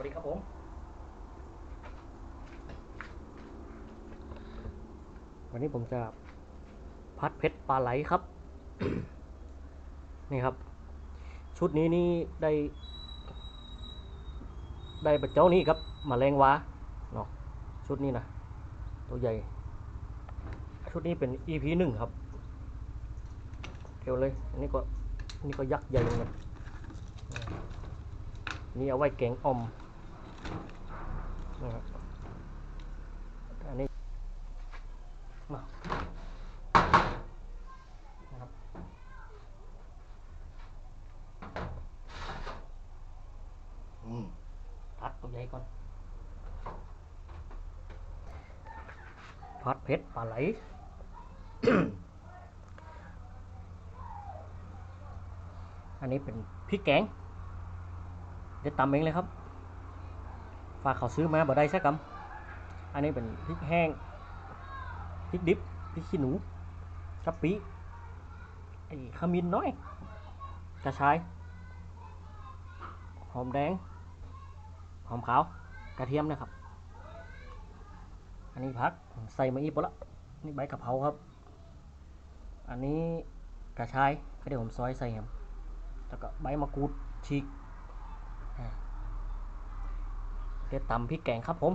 วัสดีครับผม วันนี้ผมจะพัดเพชรปลาไหลครับ นี่ครับ ชุดนี้นี่ได้ ได้ปลาเจ้านี่ครับมาแรงวาเนาะชุดนี้นะตัวใหญ่ ชุดนี้เป็น EP หนึ่งครับเทียวเลยอันนี้ก็อันนี่ก็ยักษ์ใหญ่เหมือนกันนี่เอาไว้แกงอ่อม นะครับอันนี้มานะครับอืมพัดตัวใหญ่ก่อน พัดเพชรปลาไหลอันนี้เป็นพริกแกงเดี๋ยวตำเองเลยครับ ฝากเขาซื้อมาบ่ได้สักกำอันนี้เป็นพริกแห้งพริกดิบพริกขี้หนูกะปิไอ้ขมิ้นน้อย กระชาย หอมแดง หอมขาว กระเทียมนะครับ อันนี้พักใส่มาอีกปะละนี่ใบกะเพราครับ อันนี้กระชายก็เดี๋ยวผมซอยใส่ครับแล้วก็ใบมะกรูดฉีกอ่า เดี๋ยวตำพริกแกงครับผม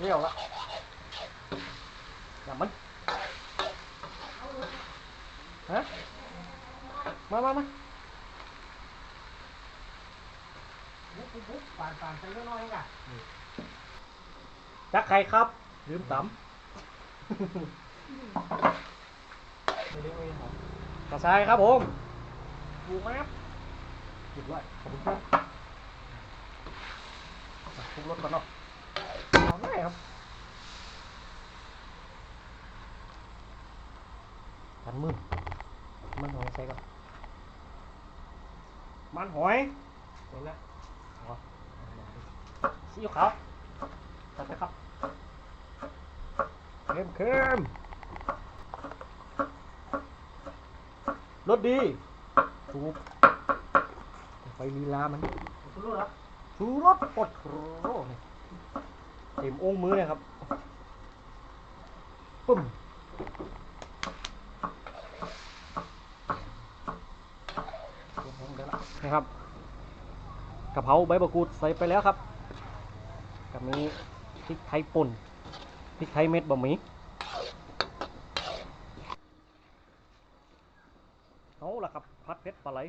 เรียวละอย่ามันฮะมามามาบุ๊บบุ๊บบุ๊บปานปานใส่เยอะน้อยๆอะจักใครครับลืมตำกระชายครับผมถูกไหมครับหยุดไว้ขอบคุณครับอะปรุงรสก่อนเนาะเอาได้ ครับ พันมือมันหอยใส่ก่อนมันหอยเห็นแล้วอ๋อซีอิ๊วขาวใส่ไปครับเค็มเค็มรสดีถูกไปลีลามันชูรสครับชูรสปดโครนี่ เต็มองค์มือเลยครับปึ้มนะครับกะเพราใบมะกรูดใส่ไปแล้วครับกับนี้พริกไทยป่นพริกไทยเม็ดบะหมี่เอาละครับ พัดเพชรปลาไหล